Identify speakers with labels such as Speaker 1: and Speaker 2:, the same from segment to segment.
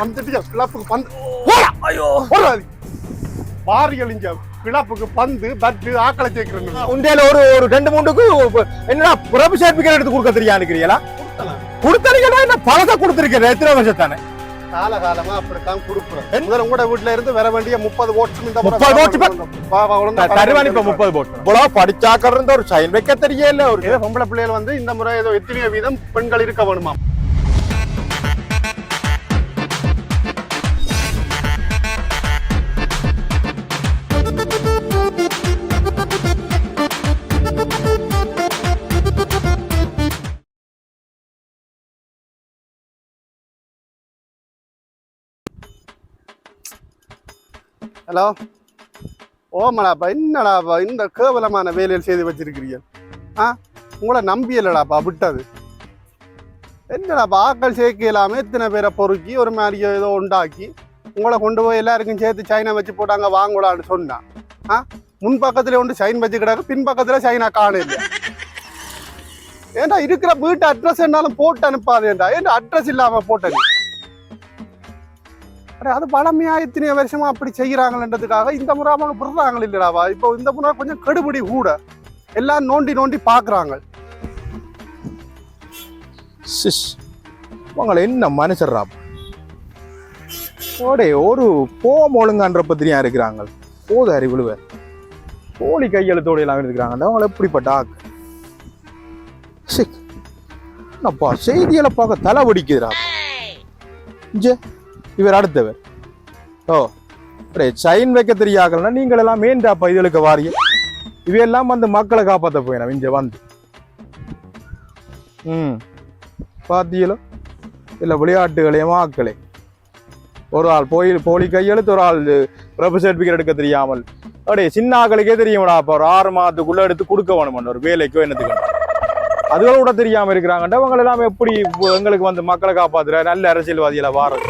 Speaker 1: வந்துட்டு கிளப்புக்கு பந்து. ஐயோ! போடா வாரியல் இங்க கிளப்புக்கு பந்து பட்டு ஆக்களை சேர்க்கிறேன்
Speaker 2: உண்டையில ஒரு ஒரு ரெண்டு மூணுக்கு என்னடா பிறப்பு சர்டிபிகேட் எடுத்து கொடுக்க தெரியா இருக்கிறீங்களா கொடுத்தீங்கன்னா என்ன? பழச கொடுத்துருக்கேன் எத்தனை வருஷம் தானே
Speaker 1: கால காலமா அப்படித்தான் கொடுக்குறோம். முதல்ல உங்களோட வீட்டுல இருந்து வர வேண்டிய முப்பது ஓட்ஸ் இந்த முறை
Speaker 2: 30 votes இப்ப-
Speaker 1: வா, வா, ஒழுங்கா
Speaker 2: தருவானி இப்ப முப்பது போட்டு இவ்வளவு படிச்சாக்க இருந்த ஒரு சைன் வைக்க தெரியல ஒரு
Speaker 1: பொம்பளை பிள்ளைகள் வந்து இந்த முறை ஏதோ எத்தனையோ வீதம் பெண்கள் இருக்க வேணுமா ஹலோ? ஓமலாப்பா என்னடாப்பா இந்த கேவலமான வேலையில் செய்து வச்சிருக்கிறீங்க? ஆ? உங்களை நம்பியலடாப்பா விட்டது. என்னடாப்பா ஆக்கள் சேர்க்க இல்லாமல் எத்தனை பேரை பொறுக்கி ஒரு மாதிரி ஏதோ உண்டாக்கி உங்களை கொண்டு போய் எல்லாருக்கும் சேர்த்து சைனா வச்சு போட்டாங்க வாங்கலான்னு சொன்னான் ஆ? முன் பக்கத்துல ஒன்று சைன் வச்சு கிடக்கு பின் பக்கத்தில் சைனா காணல ஏன்டா இருக்கிற வீட்டு அட்ரஸ் என்னாலும் போட்டு அனுப்பாதேன்டா ஏன்டா அட்ரஸ் இல்லாமல் போட்டேன் அது பழமையாக இத்தனை வருஷமா அப்படி செய்யறாங்கன்றதுக்காக இந்த முறை அவங்க விடுறாங்க இல்லடாவா இப்போ இந்த முறை கொஞ்சம் கெடுபடி கூட. எல்லாம் நோண்டி நோண்டி பாக்குறாங்க
Speaker 2: சிஸ் உங்களை என்ன மனுஷர்ரா ஓடே ஒரு போம் ஒழுங்கான்ற பத்திரியா இருக்கிறாங்க. போது அறிவுழுவ போலி கையெழுத்தோட எல்லாம் இருக்கிறாங்க. அவங்கள எப்படிப்பட்ட ஆக்கு? சி, என்னப்பா செய்திகளை பார்க்க தலை வடிக்குதுடா. இஞ்சே இவர் அடுத்தவர். ஓ அப்படியே சைன் வைக்க தெரியாகலன்னா நீங்கள் எல்லாம் மேன்டாப்பா இதுகளுக்கு வாரிய இவையெல்லாம் வந்து மக்களை காப்பாற்ற போயிடும் இங்கே வந்து. ம் பார்த்தீங்களோ இல்லை விளையாட்டுகளையும் ஆக்களே ஒரு ஆள் போய் போலி கையெழுத்து ஒரு ஆள் பிரபு சர்டிஃபிகேட் எடுக்க தெரியாமல். அப்படியே சின்ன ஆக்களுக்கே தெரியும்டா அப்போ ஒரு ஆறு மாதத்துக்குள்ள எடுத்து கொடுக்க வேணும் ஒரு வேலைக்கோ என்னத்துக்கு. அதுகளை கூட தெரியாம இருக்கிறாங்கடா அவங்க எல்லாம் எப்படி எங்களுக்கு வந்து மக்களை காப்பாத்துற நல்ல அரசியல்வாதிகளை வாரது.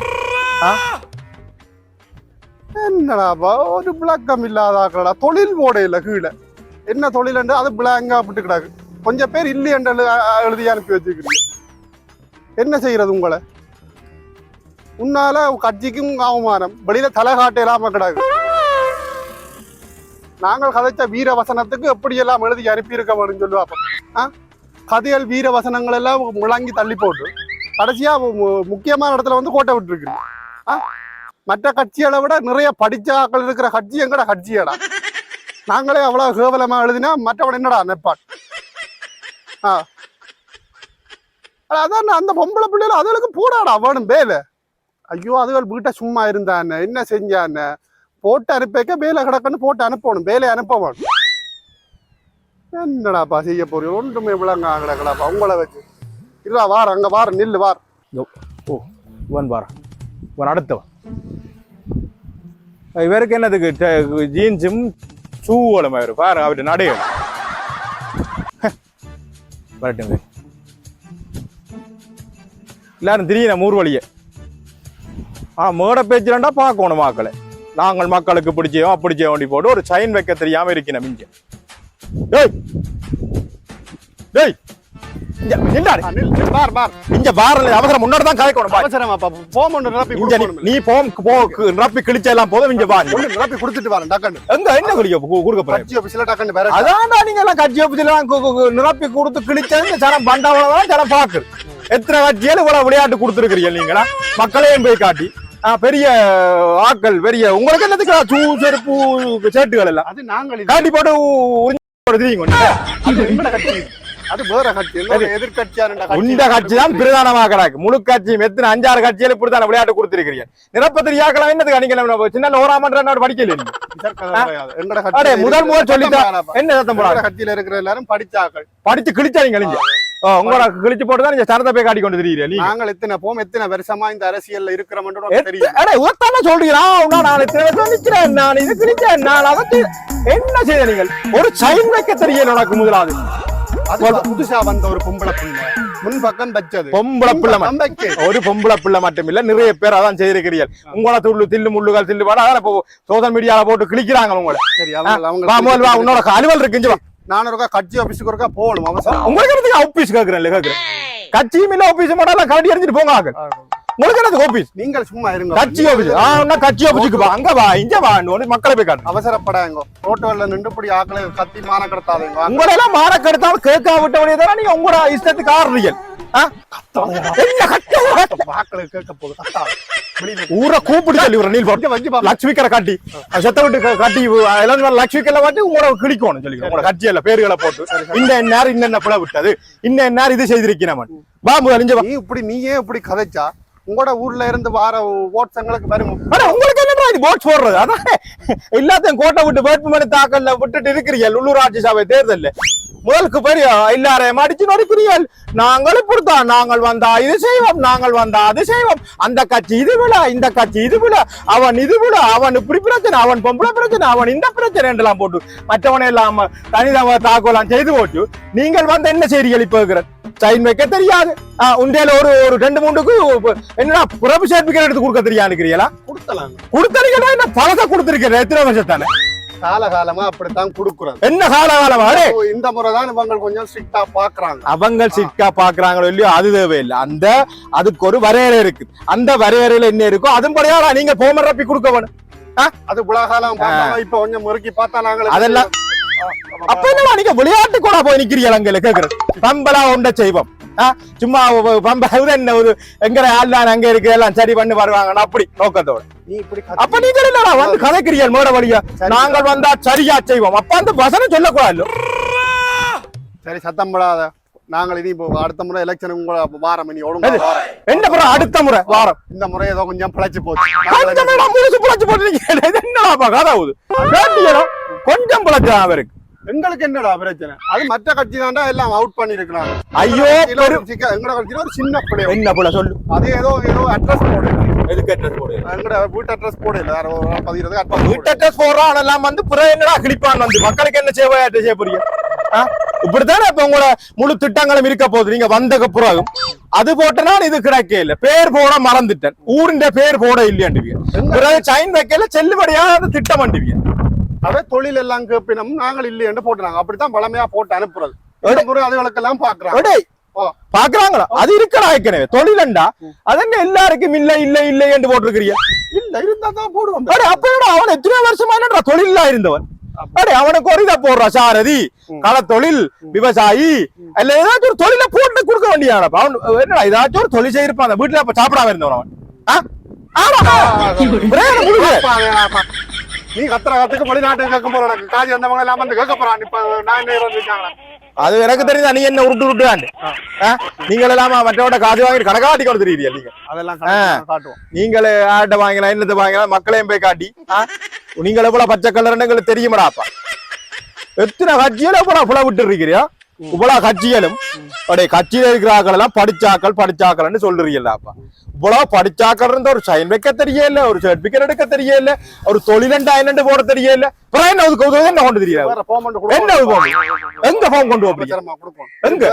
Speaker 1: என்னடாப்பா ஒரு விளக்கம் இல்லாதாக்கடா தொழில் போடையில கீழே என்ன தொழில் அது பிளாங்கா விட்டு கிடாக்கு கொஞ்சம் பேர் இல்லையன்ற எழுதி அனுப்பி வச்சுக்கிறீங்க என்ன செய்யறது உங்களை உன்னால கட்சிக்கும் அவமானம் வெளியில தலை காட்டலாம கிடாக்கு நாங்கள் கதைச்ச வீர வசனத்துக்கு எப்படியெல்லாம் எழுதி அனுப்பி இருக்க வேணும்னு சொல்லுவாப்ப கதைகள் வீர வசனங்கள் எல்லாம் முழங்கி தள்ளி போட்டு கடைசியா மு- முக்கியமான இடத்துல வந்து கோட்டை விட்டுருக்கு மற்ற கட்சிகளை விட நிறைய படிச்சாக்கள் இருக்கிற கட்சி எங்கட கட்சியடா? நாங்களே அவ்வளவு கேவலமா எழுதினா மற்றவன் என்னடா நெப்பான் ஆ. அட, அதான் அந்த பொம்பளை பிள்ளைகள் அதுகளுக்கு போடாடா வேணும் வேலை. ஐயோ அதுகள் வீட்டை சும்மா இருந்தான்னு என்ன செஞ்சான்னு போட்டு அனுப்பிக்க வேலை கிடக்குன்னு போட்டு அனுப்பணும் வேலையை அனுப்ப என்னடாப்பா செய்ய போறீங்க? ஒன்றுமே விளங்க கிடக்கடாப்பா உங்களை வச்சு. இல்ல வார் அங்க வார் நில்லு வார்.
Speaker 2: ஓ இவன் பாரு இவன் அடுத்தவன். இவருக்கு என்னதுக்கு? ஜீன்ஸும் ஷூவோட அவர் பாரு அவர்கிட்ட நடையும் வரட்டுங்க எல்லாரும் திடீர்னு ஊர் வழியே. ஆ மேடை பேச்சுலண்டா பார்க்கணும் மக்களை. நாங்கள் மக்களுக்கு பிடிச்சோம் பிடிச்ச வண்டி போட்டு ஒரு சைன் வைக்க தெரியாம இருக்கணும் இங்கே டேய்! டேய்! நீ- போம் நிரப்பி கிழிச்ச எல்லாம் போதும். இங்க
Speaker 1: ஒண்ணு நிரப்பி கொடுத்துட்டு வரேன். டக்குன்னு
Speaker 2: எங்க என்ன குடிக்க கொடுக்க போறேன்?
Speaker 1: கட்சி ஆபீஸ்ல டக்குன்னு வேற
Speaker 2: அதான்டா நீங்க எல்லாம் கட்சி ஆபீஸ்ல நிரப்பி கொடுத்து கிழிச்சது இந்த ஜனம் பண்டாவளம் ஜனம் பாக்குது எத்தனை கட்சியில இவ்வளவு விளையாட்டு கொடுத்துருக்கீங்க நீங்களா? மக்களையும் போய் காட்டி. பெரிய ஆட்கள் பெரிய உங்களுக்கு என்னதுக்கு சூ செருப்பு சேட்டுகள் எல்லாம்?
Speaker 1: அது நாங்கள்.
Speaker 2: காட்டி போட்டு உறிஞ்சு.
Speaker 1: அது வேற கட்சி. எதிர்கட்சியான
Speaker 2: உண்ட கட்சி. தான் பிரதானமாக கிடக்கு. முழு கட்சியும் எத்தனை அஞ்சாறு கட்சியில இப்படித்தான விளையாட்டு கொடுத்திருக்கிறீங்க. நிரப்பத்திரியாக்கலாம் அன்னைக்கு சின்ன நாடு படிக்கல முதல் முதல் சொல்லிட்டா- என்ன சத்தம் போடாது?
Speaker 1: எங்கட கட்சியில இருக்கிற எல்லாரும் படிச்சாக்கள்.
Speaker 2: படிச்சு கிழிச்சாங்க ஓ, உங்களோட கிழிச்சு போட்டு தான் நீங்க சரத்தை போய் காட்டி கொண்டு தெரியுறீங்க நீங்க.
Speaker 1: நாங்கள் எத்தனை போம் எத்தனை வருஷமா இந்த அரசியல்ல இருக்கிறோம்னு தெரியும்.
Speaker 2: அடே உத்தான சொல்றீங்களா? நான் இத்தனை வருஷம் நிக்கிறேன் நான் இது கிழிச்சேன் நான் அதை என்ன செய்த நீங்கள்? ஒரு சைன் வைக்க தெரியல உனக்கு முதலாவது.
Speaker 1: அது புதுசா வந்த ஒரு பொம்பளை பிள்ளை. முன் பக்கம் வச்சது.
Speaker 2: பொம்பளை பிள்ளை மட்டும்.
Speaker 1: நம்பிக்கை
Speaker 2: ஒரு பொம்பளை பிள்ளை மட்டும் இல்ல நிறைய பேர் அதான் செய்திருக்கிறீர்கள். உங்கள துள்ளு தில்லு முள்ளுகள் தில்லு பாட அதான் இப்போ சோசியல் மீடியால போட்டு கிழிக்கிறாங்க உங்களை.
Speaker 1: சரி அவங்க
Speaker 2: உன்னோட அலுவல் இருக்கு இங்க வா.
Speaker 1: நான் ஒருக்கா கட்சி ஆபீஸுக்கு ஒருக்கா போகணும் அவசரம்
Speaker 2: உங்களுக்கு ஆபீஸ் கேக்குறேன் கேக்குறேன். கட்சியும் இல்ல ஆபீஸ் மட்டும் கரடி அடிச்சிட்டு போங்க என்னது ஆபீஸ்
Speaker 1: நீங்கள் சும்மா இருங்க.
Speaker 2: கட்சி ஆபீஸ் ஆ கட்சி ஆபீஸுக்கு வா. அங்க வா. இங்க வா. ஒண்ணு மக்களை போய் காட்டு.
Speaker 1: அவசரப்படாங்க ரோட்டோல நின்றுபடி ஆக்களை கத்தி மான கடத்தாதீங்க.
Speaker 2: உங்களெல்லாம் மாற கெடுத்தாலும் கேட்க விட்டவனே தானே நீங்க உங்களோட இஷ்டத்துக்கு ஆடுறீங்க
Speaker 1: கேட்க
Speaker 2: ஊரை கூப்பிட்டு சொல்லி விடுற நீல் போட்டு. லட்சுமிக்கரை காட்டி. செத்த விட்டு காட்டி எல்லாம் லட்சுமிக்கெல்லாம் காட்டி உங்களோட கிழிக்கணும் சொல்லி உங்களோட கட்சியில பேர்களை போட்டு. இந்த நேரம் இன்னென்ன பிழை விட்டது இன்ன நேரம் இது செய்திருக்கிறேன் வா முதல் இங்க வா.
Speaker 1: நீ இப்படி நீயே இப்படி கதைச்சா உங்களோட ஊர்ல இருந்து வார ஓட்ஸங்களுக்கு வரும்
Speaker 2: ஆனா உங்களுக்கு என்னடா இது போட்ஸ் போடுறது அதான் எல்லாத்தையும் கோட்டை விட்டு வேட்புமனு தாக்கல்ல விட்டுட்டு இருக்கிறீங்க உள்ளூராட்சி சபை தேர்தல்ல. முதலுக்கு பெரிய எல்லாரையும் அடிச்சு நொறுக்கிறீர்கள் நாங்கள் இப்படித்தான் நாங்கள் வந்தா இது செய்வோம் நாங்கள் வந்தா அது செய்வோம். அந்த கட்சி இது விழா இந்த கட்சி இது விழா. அவன் இது விழா அவன் இப்படி பிரச்சனை அவன் பொம்பளை பிரச்சனை அவன் இந்த பிரச்சனை எல்லாம் போட்டு மற்றவனை எல்லாம் தனிதவ தாக்கோலாம் செய்து போட்டு நீங்கள் வந்து என்ன செய்றீர்கள் இப்ப சைன் வைக்க தெரியாது. உண்டையில ஒரு ஒரு ரெண்டு மூணுக்கு என்னடா புறப்பு சர்டிபிகேட் எடுத்து கொடுக்க தெரியாது
Speaker 1: கொடுத்தலாம்
Speaker 2: கொடுத்தீங்கன்னா என்ன? பழச கொடுத்திருக்கிறேன் எத்தனை வருஷத்தானே?
Speaker 1: காலகாலமா அப்படித்தான் கொடுக்குறது.
Speaker 2: என்ன காலகாலமா?
Speaker 1: இந்த முறை தான் இவங்க கொஞ்சம் ஸ்ட்ரிக்டா பாக்குறாங்க.
Speaker 2: அவங்க சிக்கா பாக்குறாங்களோ இல்லையோ அது தேவையில்லை. அந்த அதுக்கு ஒரு வரையறை இருக்கு. அந்த வரையறையில என்ன இருக்கோ அதுவும் படியாடா நீங்க போம ரப்பி கொடுக்க வேணும்.
Speaker 1: அது உலகாலம் இப்ப கொஞ்சம் முறுக்கி பார்த்தா நாங்களே
Speaker 2: அதெல்லாம் அப்ப என்னடா நீங்க விளையாட்டு கூட போய் நிக்கிறீங்க அங்க கேக்குறது? பம்பலா உண்ட செய்வோம். சும்மா ஒ- பம்ப இது என்ன ஒரு எங்க ஆள் அங்க இருக்கு எல்லாம் சரி பண்ணி வருவாங்க அப்படி நோக்கத்தோட. அப்ப நீங்க என்னடா வந்து கதைக்கிறீர்கள் மேட வழியா? நாங்கள் வந்தா சரியா செய்வோம். அப்ப அந்த வசனம் சொல்லக்கூடாது.
Speaker 1: சரி சத்தம் போடாத. நாங்கள் இனி இப்போ அடுத்த முறை எலெக்ஷன் உங்களை வாரம். இனி ஒழுங்கா.
Speaker 2: என்ன பிறகு அடுத்த முறை? வாரம்.
Speaker 1: இந்த முறை ஏதோ கொஞ்சம் பிழைச்சு போச்சு.
Speaker 2: முழுசு புழைச்சு இது என்னடாப்பா கதை ஆகுது கொஞ்சம் புழைச்சா அவருக்கு.
Speaker 1: எங்களுக்கு என்னடா பிரச்சனை? அது மற்ற கட்சி தாண்டா எல்லாம் அவுட் பண்ணிருக்கிறாங்க.
Speaker 2: ஐயோ பெரு
Speaker 1: எங்கட கட்சியில ஒரு சின்ன பிள்ளை
Speaker 2: என்ன புள்ள சொல்லு.
Speaker 1: அது ஏதோ ஏதோ அட்ரஸ் போடு.
Speaker 2: எதுக்கு அட்ரஸ் போடு?
Speaker 1: எங்கட வீட்டு அட்ரஸ் போடு. இல்ல வேற ஒரு ஆள் பதிகிறதுக்கு அட்ரஸ்
Speaker 2: வீட்டு அட்ரஸ் போடுறான் எல்லாம் வந்து பிறகு என்னடா கிழிப்பான் வந்து. மக்களுக்கு என்ன சேவை செய்ய போறீங்க? இப்படித்தானே இப்ப உங்களோட முழு திட்டங்களும் இருக்க போகுது. நீங்க வந்தக பிறகு அது போட்டனா இது கிடைக்க இல்ல. பேர் போட மறந்துட்டேன். ஊரின் பேர் போட இல்லையாண்டுவீங்க பிறகு சைன் வைக்கல செல்லுபடியாக திட்டம் பண்ணுவீங்க
Speaker 1: அதே தொழில் எல்லாம் கேப்பினம் நாங்கள் இல்லையென்று போட்டுறாங்க அப்படித்தான் பழமையா போட்டு அனுப்புறது. முறை அதுகளுக்கெல்லாம் பாக்குறாங்க.
Speaker 2: பாக்குறாங்களா அது இருக்கடா ஏற்கனவே. தொழிலண்டா அதென்ன எல்லாருக்கும் இல்ல இல்ல இல்ல என்று போட்டிருக்கிறீங்க?
Speaker 1: இல்ல இருந்தா தான் போடுவோம்.
Speaker 2: அப்ப அவன் எத்தனை வருஷமா என்னடா தொழிலா இருந்தவன்? அடே அவனுக்கு ஒரு இதை போடுறா சாரதி. களத்தொழில் விவசாயி. இல்ல ஏதாச்சும் ஒரு தொழில போட்டு கொடுக்க வேண்டியதானப்பா அவன் என்னடா ஏதாச்சும் ஒரு தொழில் செய்யிருப்பான். அந்த வீட்டுல அப்ப சாப்பிடாம இருந்தவன் அவன். ஆ? ஆமாடா.
Speaker 1: நீ கத்துற கத்துக்கு வெளிநாட்டுக்கு கேட்க போற எனக்கு காஜி வந்தவங்க எல்லாம் வந்து கேட்க போறான். இப்ப நான் என்ன இருக்காங்களா
Speaker 2: அது எனக்கு தெரியுதா நீ என்ன உருட்டு உருட்டுவாண்டு நீங்கள் எல்லாம் மற்றவட காசு வாங்கி கணக்காட்டி கொடுத்துருக்கீங்க நீங்க
Speaker 1: அதெல்லாம் காட்டுவோம்.
Speaker 2: நீங்களே ஆட்ட வாங்கலாம் என்னத்தை வாங்கலாம் மக்களையும் போய் காட்டி? நீங்கள் எவ்வளவு பச்சை எங்களுக்கு தெரியுமாடாப்பா எத்தனை கட்சியில எவ்வளவு புல விட்டு இருக்கிறியா இவ்வளவு கட்சிகளும் அப்படியே கட்சியில இருக்கிற ஆக்கள் எல்லாம் படிச்சாக்கள் படிச்சாக்கள்னு சொல்றீங்களாப்பா இவ்வளவு படிச்சாக்கள் இருந்த ஒரு சைன் வைக்க தெரியல ஒரு சர்டிபிகேட் எடுக்க தெரியல ஒரு தொழிலண்டா என்னண்டு போட தெரியல. என்ன கொண்டு தெரியல என்ன போகும் எங்க போகும் கொண்டு போறீங்க எங்க?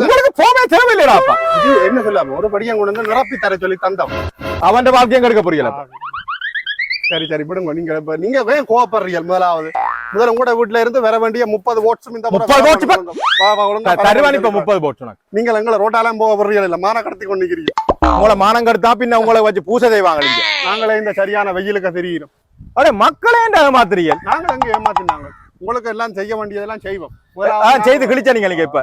Speaker 2: உங்களுக்கு போவே தேவையில்லைடாப்பா
Speaker 1: என்ன சொல்லாம? ஒரு படியம் கொண்டு வந்து நிரப்பி தர சொல்லி தந்தோம்.
Speaker 2: அவன் வாழ்க்கையும் கெடுக்க புரியல
Speaker 1: சரி சரி விடுங்க. நீங்க நீங்க ஏன் கோவப்படுறீங்க முதலாவது? முதல்ல உங்களோட வீட்டுல இருந்து வர வேண்டிய முப்பது ஓட்ஸும் இந்த முறை
Speaker 2: 30 votes
Speaker 1: வா, வா, வா, ஒழுங்கா
Speaker 2: தருவான் இப்ப முப்பது உனக்கு.
Speaker 1: நீங்கள் எங்களை ரோட்டாலாம் போக வர்றீங்க இல்ல மான கடத்தி கொண்டு நிக்கிறீங்க.
Speaker 2: உங்களை மானம் கெடுத்தா பின்ன உங்களை வச்சு பூசை செய்வாங்க நீங்க.
Speaker 1: நாங்களே இந்த சரியான வெயிலுக்கு தெரிகிறோம்
Speaker 2: அடே மக்களே என்ன ஏமாத்துறீங்க?
Speaker 1: நாங்கள் எங்க ஏமாத்தினாங்க? உங்களுக்கு எல்லாம் செய்ய வேண்டியதெல்லாம் செய்வோம்.
Speaker 2: செய்து கிழிச்ச நீங்க இப்ப.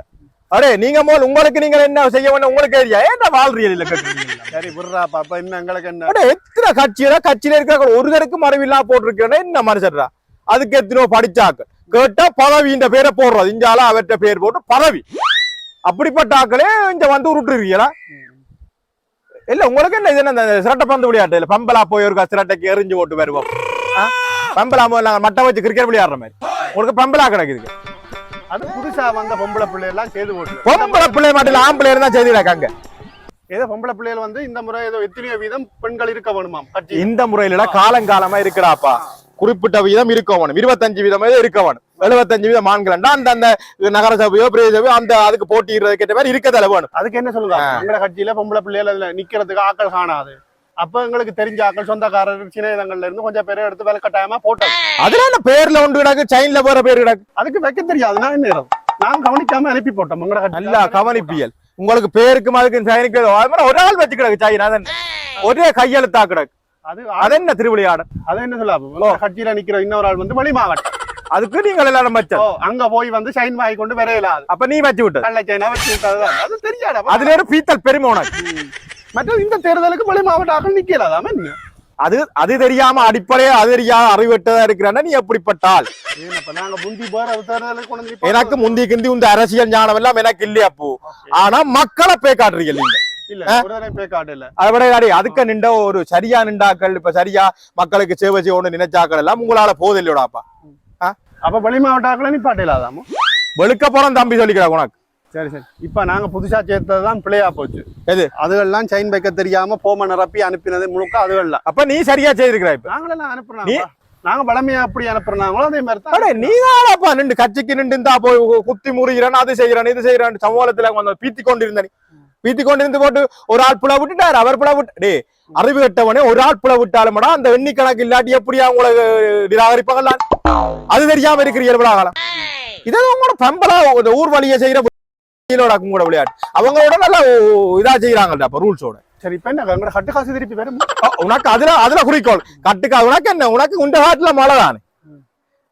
Speaker 2: அடே நீங்க முதல் உங்களுக்கு நீங்க என்ன செய்ய வேணும் உங்களுக்கு ஏரியா ஏன்டா வாழ்றீங்க இல்ல
Speaker 1: சரி விடுறாப்பா அப்ப இன்னும் எங்களுக்கு என்ன?
Speaker 2: அடே எத்தனை கட்சியில கட்சியில இருக்கிற ஒரு தருக்கு மறைவில்லா போட்டிருக்கேன் என்ன மனுஷர்டா அதுக்கு எத்தனையோ படிச்சாக்க கேட்டா பதவின்ற பேரை போடுறது. இஞ்சால அவர்கிட்ட பேர் போட்டு பதவி. அப்படிப்பட்ட ஆக்களே இங்க வந்து உருட்டுறீங்களா? இல்ல உங்களுக்கு என்ன இது? என்ன சிரட்டை பந்து விளையாட்டு? இல்ல பம்பலா போய் ஒரு சிரட்டைக்கு எரிஞ்சு போட்டு வருவோம்? பம்பலா போய் நாங்க மட்டை வச்சு கிரிக்கெட் விளையாடுற மாதிரி. உங்களுக்கு பம்பலா கிடக்குது.
Speaker 1: அது புதுசா வந்த பொம்பளை பிள்ளை எல்லாம் செய்து போட்டு
Speaker 2: பொம்பளை பிள்ளை மட்டும் ஆம்பளை இருந்தா செய்திருக்காங்க
Speaker 1: ஏதோ பொம்பளை பிள்ளைகள் வந்து இந்த முறை ஏதோ எத்தனையோ வீதம் பெண்கள் இருக்க வேணுமாம்.
Speaker 2: இந்த முறையில காலங்காலமா இருக்கிறாப்பா. குறிப்பிட்ட வீதம் இருக்கவனும் இருபத்தஞ்சு வீதம் இருக்கவனும் எழுபத்தஞ்சு வீதம் ஆண்கள் அந்த அந்த நகர சபையோ பிரதேச சபையோ அந்த அதுக்கு போட்டிடுறதுக்கு ஏற்ற மாதிரி இருக்கதல வேணும்
Speaker 1: அதுக்கு என்ன சொல்லுங்க எங்க கட்சியில பொம்பளை பிள்ளைகள் அதுல நிக்கிறதுக்கு ஆக்கள் காணாது. அப்ப எங்களுக்கு தெரிஞ்ச ஆக்கள் சொந்தக்காரர் சின்ன இடங்கள்ல இருந்து கொஞ்சம் பேரை எடுத்து வேலை கட்டாயமா போட்டோம்
Speaker 2: அதுல என்ன பேர்ல ஒன்று கிடக்கு? சைன்ல போற பேர் கிடக்கு?
Speaker 1: அதுக்கு வைக்க தெரியாது. நான் என்ன நாங்க கவனிக்காம அனுப்பி போட்டோம் கட்சி.
Speaker 2: நல்லா கவனிப்பியல். உங்களுக்கு பேருக்கும் அதுக்கும் சைனுக்கு ஒரு ஆள் வச்சு கிடக்கு சைனா அதென்ன? ஒரே கையெழுத்தா கிடக்கு.
Speaker 1: அது
Speaker 2: அது என்ன திருவிளையாடல்
Speaker 1: அது என்ன சொல்ல கட்சியில நிக்கிற இன்னொரு ஆள் வந்து வெளி மாவட்டம்.
Speaker 2: அதுக்கு நீங்கள் எல்லாரும்
Speaker 1: ஓ
Speaker 2: வச்சது
Speaker 1: அங்க போய் வந்து சைன் வாங்கி கொண்டு வரையலாது.
Speaker 2: அப்ப நீ வச்சு விட்டது
Speaker 1: கள்ள சைனா வச்சு விட்டதுதான் அது தெரியாதா?
Speaker 2: அதுல ஒரு பீத்தல் பெருமை உனக்கு.
Speaker 1: மற்ற இந்த தேர்தலுக்கு வெளி மாவட்ட ஆக்கள் நிக்கலாதாம என்ன?
Speaker 2: அது அது தெரியாம அடிப்படையா அது தெரியாம அறிவட்டதா இருக்கிறான்னா நீ எப்படிப்பட்டால். எனக்கு முந்தி கிந்தி இந்த அரசியல் ஞானம் எல்லாம் எனக்கு இல்லையா அப்போ. ஆனா மக்களை பே காட்டுறீங்க நீங்க
Speaker 1: இல்ல ஒரு தடவை பே கார்டு இல்ல.
Speaker 2: அதை விட அடி அதுக்கு நின்ற ஒரு சரியா நின்றாக்கள் இப்ப சரியா மக்களுக்கு சேவை செய்யணும்னு நினைச்சாக்கள் எல்லாம் உங்களால போதில்லையோடாப்பா
Speaker 1: அப்ப வெளி மாவட்ட ஆக்களை நிப்பாட்டிலாதாமோ
Speaker 2: வெளுக்க போறோம் தம்பி சொல்லிக்கிறா உனக்கு.
Speaker 1: சரி சரி. இப்ப நாங்க புதுசா சேர்த்ததுதான் பிள்ளையா போச்சு.
Speaker 2: எது?
Speaker 1: அதுகள்லாம் சைன் வைக்க தெரியாம போம நிரப்பி அனுப்பினது முழுக்க அதுகள்லாம்
Speaker 2: அப்ப நீ சரியா செய்திருக்கிற இப்ப?
Speaker 1: நாங்களெல்லாம் அனுப்புறோம்
Speaker 2: நீ-
Speaker 1: நாங்க. பழமையா அப்படி அனுப்புறாங்களோ அதே மாதிரி தான்
Speaker 2: நீ தானப்பா நின்று கட்சிக்கு நின்று இந்தா போய் குத்தி முறிகிறேன் அது செய்யறேன் இது செய்யறேன் சமூகத்துல வந்து பீத்தி கொண்டிருந்த நீ. பீத்தி கொண்டிருந்து போட்டு ஒரு ஆள் புல விட்டுட்டாரு அவர் புல விட்டு டே அறிவு கட்டவனே ஒரு ஆள் புல விட்டாலும்டா அந்த எண்ணி கணக்கு இல்லாட்டி எப்படியா உங்களை நிராகரிப்பாங்களா அது தெரியாம இருக்கிறீர்கள் காலம். இதே உங்களோட பம்பலா ஒரு ஊர் வழியை செய்யற கூட விளையாட்டு. அவங்களோட நல்லா இதா செய்யறாங்கல்ல அப்ப ரூல்ஸோட
Speaker 1: சரி இப்ப என்ன கட்டு காசு திருப்பி வரும்
Speaker 2: உனக்கு அதுல அதுல குறிக்கோள். கட்டுக்கா உனக்கு என்ன? உனக்கு உண்ட காட்டுல மழை தானே.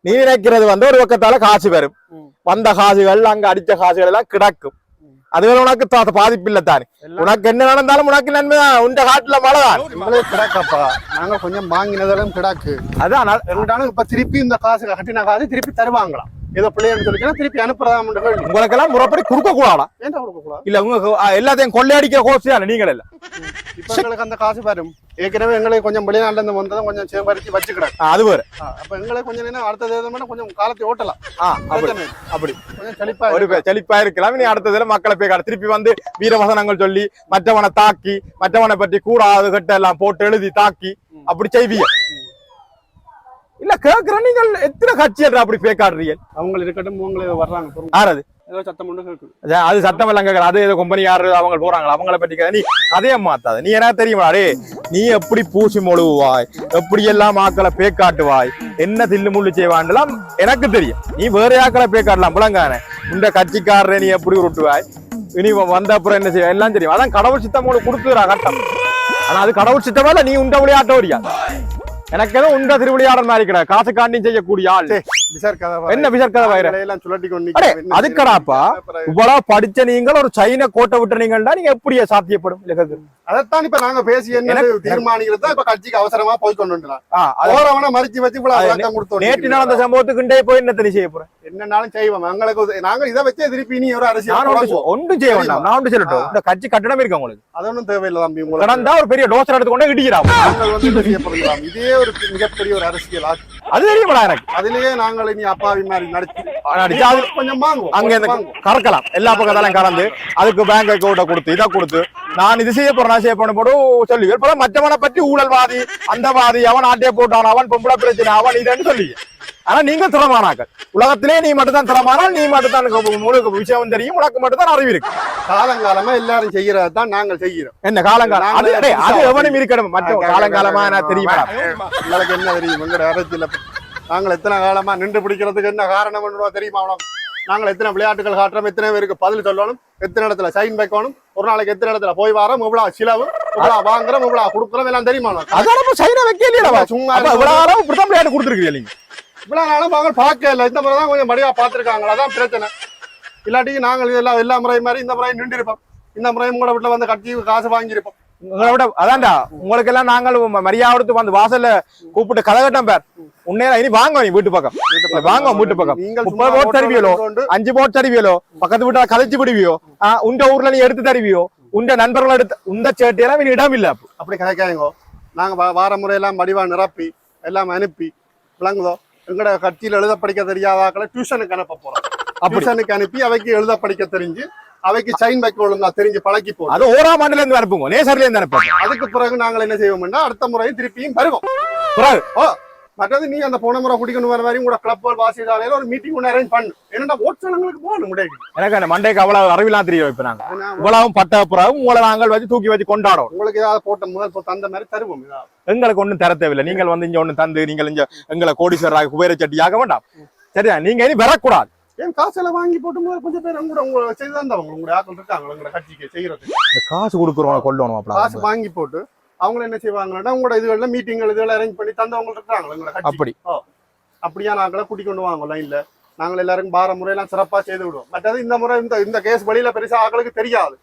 Speaker 2: நீ நினைக்கிறது வந்து ஒரு பக்கத்தால காசு வரும். வந்த காசுகள் அங்க அடிச்ச காசுகள் எல்லாம் கிடக்கும். அதுகள் உனக்கு தா- பாதிப்பு இல்ல தானே உனக்கு என்ன நடந்தாலும் உனக்கு நன்மை தான் உண்ட காட்டுல மழை தான்
Speaker 1: கிடாக்காப்பா நாங்க கொஞ்சம் வாங்கினதெல்லாம் கிடாக்கு
Speaker 2: அதான் நான்
Speaker 1: எங்கிட்டாலும் இப்ப திருப்பி இந்த காசு கட்டின காசு திருப்பி தருவாங்களாம் ஏதோ பிள்ளைன்னு சொல்லிச்சுன்னா திருப்பி அனுப்புறதாம் கேள்வி
Speaker 2: உங்களுக்கெல்லாம் முறைப்படி கொடுக்க கூடாதா
Speaker 1: ஏன்டா கொடுக்க கூடாது
Speaker 2: இல்ல உங்க எல்லாத்தையும் கொள்ளையடிக்கிற கோர்ஸ் தானே நீங்கள் எல்லாம்
Speaker 1: இப்ப எங்களுக்கு அந்த காசு வரும் ஏற்கனவே எங்களுக்கு கொஞ்சம் வெளிநாட்டுல இருந்து வந்ததும் கொஞ்சம் சேகரிச்சு வச்சுக்கிடாங்க
Speaker 2: ஆ, அது வேற.
Speaker 1: அப்ப எங்களுக்கு கொஞ்சம் நேரம் அடுத்த தேர்தல் கொஞ்சம் காலத்தை ஓட்டலாம்.
Speaker 2: அப்படி. அப்படி.
Speaker 1: கொஞ்சம் செழிப்பா
Speaker 2: ஒரு செழிப்பா இருக்கலாம். நீ அடுத்ததுல மக்களை போய். திருப்பி வந்து வீரவசனங்கள் சொல்லி மற்றவனை தாக்கி மற்றவனை பற்றி கூடாது கட்ட எல்லாம் போட்டு எழுதி தாக்கி அப்படி செய்வீங்க. இல்ல கேக்குற நீங்கள் எத்தனை கட்சியல் அப்படி பேக்காடுறீங்க
Speaker 1: அவங்க இருக்கட்டும் உங்களை வர்றாங்க.
Speaker 2: ஆறது.
Speaker 1: ஏதோ சத்தம் ஒன்று கேட்குது
Speaker 2: அது- அது சட்டம் எல்லாம் கேட்கல. அது ஏதோ கம்பெனி யாரு அவங்க போறாங்களா? அவங்கள கேட்க. நீ கதையை மாத்தாத. நீ என்ன தெரியுமா? டே நீ எப்படி பூசி மொழுவாய் எப்படி எல்லாம் ஆக்களை பேக்காட்டுவாய் என்ன தில்லு முள்ளு செய்வான்லாம் எனக்கு தெரியும். நீ வேற ஆக்களை பேக்காட்டலாம் புலங்கான இந்த கட்சிக்காரரை நீ எப்படி உருட்டுவாய்? இனி வந்த அப்புறம் என்ன செய்வ எல்லாம் தெரியும். அதான் கடவுள் சித்தம் உங்களுக்கு கொடுத்துறா கட்டம். ஆனா அது கடவுள் சித்தமா இல்ல நீ உண்ட விளையாட்ட வரியா எனக்கு ஏதோ உண்ட திருவிளையாடல் மாதிரி கிடையாது காசு காண்டி செய்யக்கூடிய ஆள். என்ன பிசர் கதை
Speaker 1: எல்லாம் சுழட்டி கொண்டு
Speaker 2: அதுக்கடாப்பா. இவ்வளவு படிச்ச நீங்கள் ஒரு சைன கோட்டை விட்ட நீங்கள்டா நீங்க எப்படி சாத்தியப்படும்.
Speaker 1: அதைத்தான் இப்ப நாங்க பேசி என்ன தீர்மானிக்கிறது தான் இப்ப கட்சிக்கு அவசரமா போய் கொண்டு மறிச்சு வச்சு
Speaker 2: நேற்று நடந்த சம்பவத்துக்கு போய் என்ன தனி செய்ய போறேன்
Speaker 1: என்னன்னாலும் செய்வோம். எங்களுக்கு நாங்க இதை வச்சே திருப்பி நீ ஒரு அரசியல்.
Speaker 2: ஒன்றும் செய்ய வேண்டாம். நான் ஒன்று சொல்லட்டும் இந்த கட்சி கட்டணம் இருக்கு உங்களுக்கு.
Speaker 1: அது ஒண்ணும் தேவையில்லை தம்பி உங்களுக்கு.
Speaker 2: கடந்தா ஒரு பெரிய டோசர் எடுத்து கொண்டு இடிக்கிறான்
Speaker 1: நாங்கள் வந்து செய்யப்படுகிறோம். இதே ஒரு மிகப்பெரிய ஒரு அரசியல்
Speaker 2: அது தெரியுமா எனக்கு?
Speaker 1: அதிலேயே நாங்கள் இனி அப்பாவி மாதிரி நடிச்சு
Speaker 2: அது
Speaker 1: கொஞ்சம் வாங்குவோம்.
Speaker 2: அங்க இந்த. கறக்கலாம். எல்லா பக்கத்தாலும் கலந்து அதுக்கு பேங்க் அக்கௌண்ட்டை கொடுத்து இதை கொடுத்து நான் இது செய்ய போறேன் செய்ய போறேன் போட்டு சொல்லி மற்றவனை பற்றி ஊழல்வாதி அந்த வாதி அவன் ஆட்டையை போட்டான் அவன் பொம்பளை பிரச்சனை அவன் இதுன்னு சொல்லி ஆனா நீங்க திறமானாக்கள். உலகத்திலே நீ மட்டும் தான் திறமானால் நீ மட்டும் தான் முழு விஷயம் தெரியும் உனக்கு மட்டும் தான் அறிவு இருக்கு.
Speaker 1: காலங்காலமா எல்லாரும் செய்யறதை தான் நாங்கள் செய்கிறோம்.
Speaker 2: என்ன காலங்காலம் அது அது எவனும் இருக்கணும். மற்ற காலங்காலமா நான் தெரியுமா?
Speaker 1: உங்களுக்கு என்ன தெரியும்? எங்கட அரசியல நாங்கள் எத்தனை காலமா நின்று பிடிக்கிறதுக்கு என்ன காரணம் தெரியுமா உனக்கு? நாங்கள் எத்தனை விளையாட்டுகள் காட்டுறோம் எத்தனை பேருக்கு பதில் சொல்லணும் எத்தனை இடத்துல சைன் வைக்கணும் ஒரு நாளைக்கு எத்தனை இடத்துல போய் வரோம் இவ்வளவு சிலவு இவ்வளவு வாங்குறோம் இவ்வளவு கொடுக்குறோம் எல்லாம் தெரியுமா?
Speaker 2: அதான் சைனா வைக்கலையா
Speaker 1: சும்மா
Speaker 2: இவ்வளவு இப்படிதான் விளையாட்டு கொடுத்துருக்கீங்க நீங்க
Speaker 1: இவ்வளவு நாளும் அவங்க பார்க்க இல்லை. இந்த முறை தான் கொஞ்சம் மடியா பார்த்துருக்காங்க. அதான் பிரச்சனை. இல்லாட்டி நாங்கள் இதெல்லாம் எல்லா முறையும் மாதிரி இந்த முறையும் நின்று இருப்போம் இந்த முறையும் கூட வீட்டுல வந்து கட்டி காசு வாங்கியிருப்போம்.
Speaker 2: உங்களை விட அதான்டா. உங்களுக்கு எல்லாம் நாங்கள் மரியாதை வந்து வாசல்ல கூப்பிட்டு கதை கட்டம் பேர். உன்னையில இனி வாங்க நீ வீட்டு பக்கம். வாங்க வீட்டு பக்கம். முப்பது போட் தருவியலோ? அஞ்சு போட் தருவியலோ? பக்கத்து வீட்டுல கதைச்சு விடுவியோ? உண்ட ஊர்ல நீ எடுத்து தருவியோ? உண்ட நண்பர்கள் எடுத்து உந்த சேட்டியெல்லாம் இனி இடம் இல்ல. அப்போ
Speaker 1: அப்படி கதைக்காயங்கோ நாங்க வார முறையெல்லாம் மடிவா நிரப்பி எல்லாம் அனுப்பி விளங்குதோ? எங்கட கட்சியில் எழுத படிக்க தெரியாதாக்களை டியூஷனுக்கு அனுப்ப போறோம். டியூஷனுக்கு அனுப்பி அவைக்கு எழுத படிக்க தெரிஞ்சு அவைக்கு சைன் வைக்க ஒழுங்கா தெரிஞ்சு பழக்கி போடும்
Speaker 2: அது ஓராம் ஆண்டுல இருந்து அனுப்புங்க. நேசர்ல இருந்து அனுப்புங்க.
Speaker 1: அதுக்கு பிறகு நாங்கள் என்ன செய்வோம்னா அடுத்த முறையும் திருப்பியும் வருவோம்.
Speaker 2: பிறகு.
Speaker 1: ஓ மற்றது நீ அந்த போன முறை குடிக்கணும் வர மாதிரி கூட கிளப் வாசிதாலையில ஒரு மீட்டிங் ஒன்று அரேஞ்ச் பண்ணு. என்னடா ஓட்சலங்களுக்கு போகணும் முடியாது
Speaker 2: எனக்கு அந்த மண்டைக்கு அவ்வளவு அறிவிலாம் தெரியும் இப்ப நாங்க. இவ்வளவும் பட்ட பிறகு உங்களை நாங்கள் வச்சு தூக்கி வச்சு கொண்டாடுறோம்.
Speaker 1: உங்களுக்கு ஏதாவது போட்ட முதல் தந்த மாதிரி தருவோம்.
Speaker 2: எங்களுக்கு ஒண்ணும் தர தேவையில்லை. நீங்கள் வந்து இங்க ஒண்ணு தந்து நீங்கள் இங்க எங்களை கோடீஸ்வரராக குபேர சட்டியாக வேண்டாம். சரியா? நீங்க இனி வரக்கூடாது.
Speaker 1: ஏன் காசெல்லாம் வாங்கி போட்டு கொஞ்சம் பேர் கூட உங்களை செய்து தந்தவங்க உங்களுடைய ஆக்கள் இருக்காங்க உங்களோட கட்சிக்கு செய்யறது
Speaker 2: காசு கொடுக்குறவங்க கொல்லணும்
Speaker 1: காசு வாங்கி போட்டு அவங்க என்ன செய்வாங்கன்னா உங்களோட இதுகளில் மீட்டிங்கள் இதுகளை அரேஞ்ச் பண்ணி தந்தவங்க இருக்காங்க உங்களோட கட்சி?
Speaker 2: அப்படி.
Speaker 1: அப்படியா? நாங்கள கூட்டி கொண்டு வாங்க லைன்ல நாங்கள் எல்லாருக்கும் பார முறையெல்லாம் சிறப்பா செய்து விடுவோம். மற்றது இந்த முறை இந்த இந்த கேஸ் வெளியில பெருசா ஆக்களுக்கு தெரியாது.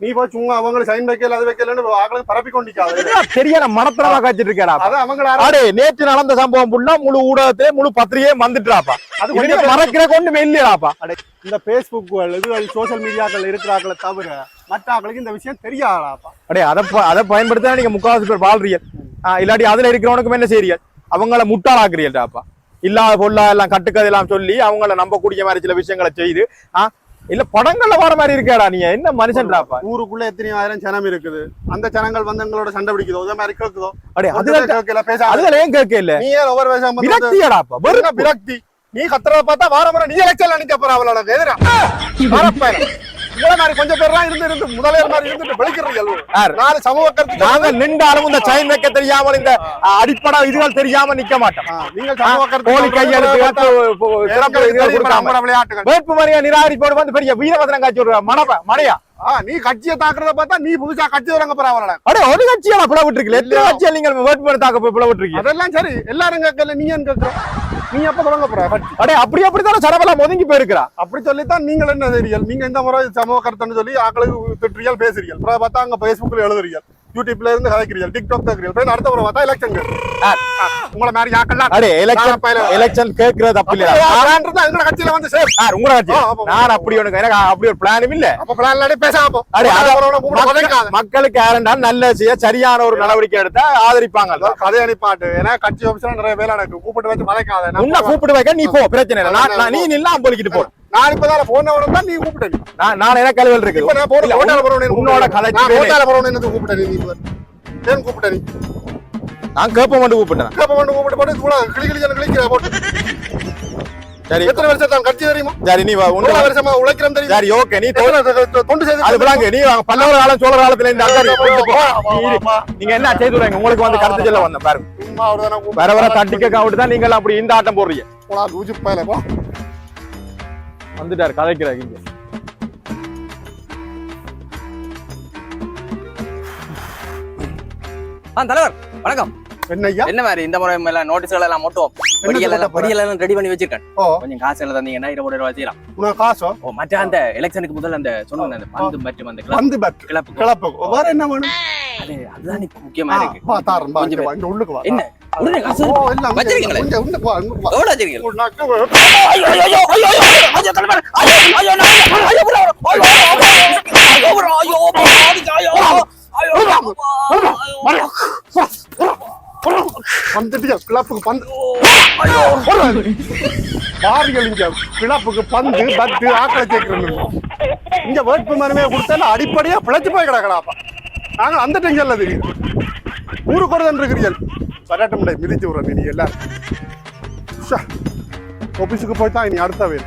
Speaker 1: நீ போய் சும்மா அவங்களுக்கு சைன் வைக்கல அது வைக்கலன்னு ஆக்களுக்கு பரப்பி கொண்டிக்காது
Speaker 2: சரியான மனத்தனமா காய்ச்சிட்டு இருக்கேடா
Speaker 1: அது அவங்கள
Speaker 2: அடே நேற்று நடந்த சம்பவம் ஃபுல்லா முழு ஊடகத்திலே முழு பத்திரிகையே வந்துட்டுறாப்பா
Speaker 1: அது கொஞ்சம்
Speaker 2: மறக்கிற கொண்டு இல்லையாப்பா
Speaker 1: இந்த பேஸ்புக்குகள் இது சோஷியல் மீடியாக்கள் இருக்கிறாக்களை தவிர மற்ற ஆக்களுக்கு இந்த விஷயம் தெரியாதாப்பா.
Speaker 2: அடே அதை அதை பயன்படுத்தினா நீங்க முக்காவாசி பேர் வாழ்றீங்க இல்லாட்டி அதுல இருக்கிறவனுக்கும் என்ன செய்றீங்க அவங்கள முட்டாளாக்குறீங்கடாப்பா இல்லாத பொருளா எல்லாம் கட்டுக்கதை எல்லாம் சொல்லி அவங்கள நம்பக்கூடிய மாதிரி சில விஷயங்களை செய்து இல்ல படங்கள்ல வர மாதிரி இருக்கேடா நீ? என்ன மனுஷன்டாப்பா
Speaker 1: ஊருக்குள்ள எத்தனை ஆயிரம் ஜனம் இருக்குது. அந்த ஜனங்கள் வந்து எங்களோட சண்டை பிடிக்குதோ இதே மாதிரி கேக்குதோ
Speaker 2: அடே
Speaker 1: அதுல கேட்கல பேச
Speaker 2: அதுல ஏன் கேட்க இல்ல
Speaker 1: நீ ஏன் ஒவ்வொரு வந்து
Speaker 2: விரக்தியடாப்பா
Speaker 1: வெறுங்க விரக்தி? நீ கத்துறத பார்த்தா வார முறை நீ எலெக்ஷன்ல நிக்க போற அவளோட எதிரா. உங்கள மாதிரி கொஞ்சம் பேர்லாம் இருந்து இருந்து முதலையர் மாதிரி இருந்துட்டு வெளிக்கிறீங்க
Speaker 2: யார்?
Speaker 1: நாலு சமூக கருத்து
Speaker 2: நாங்க நின்றாலும் இந்த சைன் வைக்க தெரியாமல் இந்த அடிப்படை இதுகள் தெரியாம நிக்க மாட்டோம்.
Speaker 1: நீங்கள் சமூக கருத்து
Speaker 2: கோழி கையெழுத்து வேட்பு மணியா நிராகரிப்போடு வந்து பெரிய வீரபத்திரம் காட்சி மனப்ப மனையா
Speaker 1: நீ கட்சியை தாக்குறத பார்த்தா நீ புதுசா கட்சி போற அவளோட
Speaker 2: அடே ஒரு கட்சியால பிளவிட்டு இருக்கல எத்தனை
Speaker 1: இல்லையா?
Speaker 2: கட்சியா நீங்கள் வேட்பு தாக்க போய் பிளவிட்டு இருக்கீங்க
Speaker 1: அதெல்லாம் சரி. எல்லாரும் கேட்கல நீ ஏன் கேட்கற. நீ எப்ப தொடங்க போற?
Speaker 2: அடே அப்படி அப்படித்தானே சரவெல்லாம் ஒதுங்கி போயிருக்கிறா?
Speaker 1: அப்படி சொல்லித்தான் நீங்கள் என்ன தெரியல் நீங்க இந்த முறை சமூக கருத்துன்னு சொல்லி ஆக்களுக்கு திட்டுறியல் பேசுறீர்கள். பார்த்தா அங்க பேஸ்புக்ல எழுதுறீர்கள். யூடியூப்ல இருந்து கதைக்கிறீர்கள் டிக்டாக் கேட்கிறீர்கள் அடுத்த முறை பார்த்தா எலெக்ஷன் உங்களை மாதிரி ஆக்கெல்லாம்
Speaker 2: அடே எலெக்ஷன் எலெக்ஷன் கேக்குறது தப்பு இல்ல.
Speaker 1: ஆறான்றது எங்க கட்சியில வந்து சேர்
Speaker 2: சார் உங்கள கட்சி. நான் அப்படி ஒண்ணு எனக்கு அப்படி ஒரு பிளானும் இல்ல.
Speaker 1: அப்ப பிளான் இல்லாட்டி பேசாம போ.
Speaker 2: அடே. மக்களுக்கு யாருண்டா நல்ல செய்ய சரியான ஒரு நடவடிக்கை எடுத்தா ஆதரிப்பாங்க.
Speaker 1: கதை அனுப்பாட்டு ஏன்னா கட்சி ஆபீஸ்ல நிறைய வேலை நடக்கும் கூப்பிட்டு வச்சு மறைக்காத நான்
Speaker 2: உன்னை கூப்பிட்டு வைக்க நீ போ பிரச்சனை இல்லை. நான் நீ நில்லா அம்பளிக்கிட்டு போ.
Speaker 1: நான் இப்பதான் போன உடனே தான் நீ கூப்பிட்ட நீ.
Speaker 2: நான் நான் என்ன கழுவல் இருக்கு
Speaker 1: இப்ப நான் போன ஹோட்டல் போறவனே
Speaker 2: உன்னோட கலைச்சு
Speaker 1: நான்
Speaker 2: வேலை.
Speaker 1: ஹோட்டல் போறவனே என்ன கூப்பிட்ட நீ? ஏன் கூப்பிட்ட நீ?
Speaker 2: நான் கேப்ப மட்டும் கூப்பிட்டேன்.
Speaker 1: கேப்ப கொண்டு கூப்பிட்டு போட்டு கூட கிளி கிளி கிளிக்கிற போட்டு.
Speaker 2: சரி.
Speaker 1: எத்தனை வருஷம் தான் கட்சி தெரியுமா?
Speaker 2: சரி நீ உன்னோட
Speaker 1: வருஷமா உழைக்கிறோம் தெரியும்?
Speaker 2: சரி ஓகே நீ
Speaker 1: தொண்டு செய்து
Speaker 2: அது விளாங்க நீ வாங்க பல்லவர் காலம் சோழர் காலத்துல இந்த இரு. நீங்க என்ன செய்து விடுறீங்க உங்களுக்கு வந்து கருத்து சொல்ல வந்தேன் பாருங்க. வர வர தட்டிக்க கவுட்டு தான் நீங்கள் அப்படி இந்த ஆட்டம் போடுறீங்க.
Speaker 1: போடா, லூசு பயலே, போ.
Speaker 2: வந்துட்டாரு கதைக்கிறாங்க இங்க
Speaker 3: ஆ தலைவர் வணக்கம்
Speaker 1: என்ன ஐயா
Speaker 3: என்ன மாதிரி இந்த முறை எல்லாம் நோட்டீஸ்கள் எல்லாம் மட்டும் படியல் எல்லாம் படியல் எல்லாம் ரெடி பண்ணி வச்சிருக்கேன்
Speaker 1: ஓ.
Speaker 3: கொஞ்சம் காசு எல்லாம் தந்தீங்கன்னா இருபது ரூபா வச்சுக்கலாம்
Speaker 1: உனக்கு காசோ
Speaker 3: ஓ மற்ற அந்த எலெக்ஷனுக்கு முதல்ல அந்த சொன்ன அந்த பந்து மற்றும் அந்த
Speaker 1: பட்
Speaker 3: கிளப்பு
Speaker 1: கிளப்பு வேற என்ன வேணும்
Speaker 3: அது அதுதான் முக்கியமா இருக்கு
Speaker 1: வா, தாரேன், வா,
Speaker 3: கொஞ்சம்
Speaker 1: இங்க வா, இங்க உள்ளுக்கு வா.
Speaker 3: என்ன உடனே காசு வச்சிருக்கீங்களே? எவ்வளவு வச்சிருக்கீங்க ஐயோ தலைவர் ஐயோ ஐயோ ஐயோ ஐயோ ஐயோ ஐயோ ஐயோ ஐயோ
Speaker 1: வந்துட்டியா, கிளப்புக்கு பந்து பாருங்கள் இங்க கிளப்புக்கு பந்து பத்து ஆக்களை சேர்க்கிறேன் இங்க வேட்பு மனுமே கொடுத்தா அடிப்படையா பிழைச்சு போய் கிடக்கலாப்பா நாங்க அந்த டென்ஷன்ல தெரியும் ஊருக்கு ஒரு தான் இருக்கிறீர்கள் வரட்டும் டேய், மிதிச்சு விடுறேன் நீ எல்லாரும் ஷா, ஆபீஸுக்கு போய் தான் இனி அடுத்த வேலை